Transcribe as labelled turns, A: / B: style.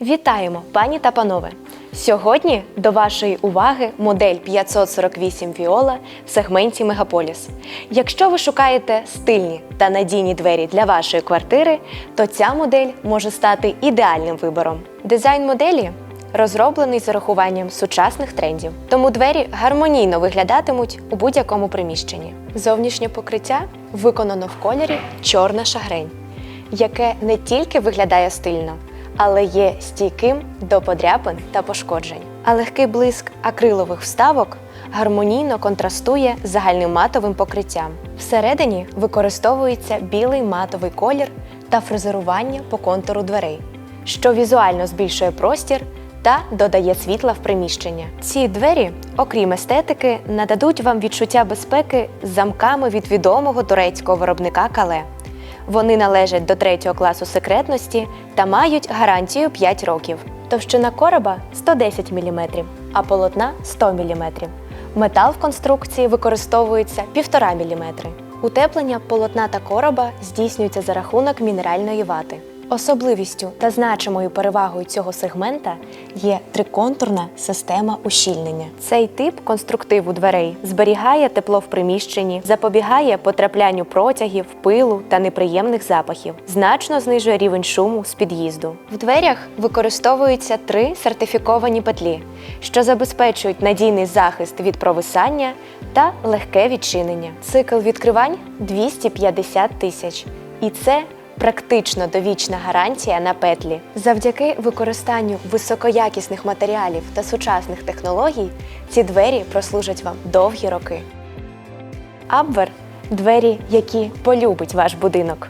A: Вітаємо, пані та панове! Сьогодні до вашої уваги модель 548 Viola в сегменті Мегаполіс. Якщо ви шукаєте стильні та надійні двері для вашої квартири, то ця модель може стати ідеальним вибором. Дизайн моделі розроблений з урахуванням сучасних трендів, тому двері гармонійно виглядатимуть у будь-якому приміщенні. Зовнішнє покриття виконано в кольорі чорна шагрень, яке не тільки виглядає стильно, але є стійким до подряпин та пошкоджень. А легкий блиск акрилових вставок гармонійно контрастує з загальним матовим покриттям. Всередині використовується білий матовий колір та фрезерування по контуру дверей, що візуально збільшує простір та додає світла в приміщення. Ці двері, окрім естетики, нададуть вам відчуття безпеки з замками від відомого турецького виробника Кале. Вони належать до третього класу секретності та мають гарантію 5 років. Товщина короба 110 мм, а полотна 100 мм. Метал в конструкції використовується 1,5 мм. Утеплення полотна та короба здійснюється за рахунок мінеральної вати. Особливістю та значимою перевагою цього сегмента є триконтурна система ущільнення. Цей тип конструктиву дверей зберігає тепло в приміщенні, запобігає потраплянню протягів, пилу та неприємних запахів, значно знижує рівень шуму з під'їзду. В дверях використовуються три сертифіковані петлі, що забезпечують надійний захист від провисання та легке відчинення. Цикл відкривань 250 тисяч. І це Практично довічна гарантія на петлі. Завдяки використанню високоякісних матеріалів та сучасних технологій ці двері прослужать вам довгі роки. Абвер двері, які полюбить ваш будинок.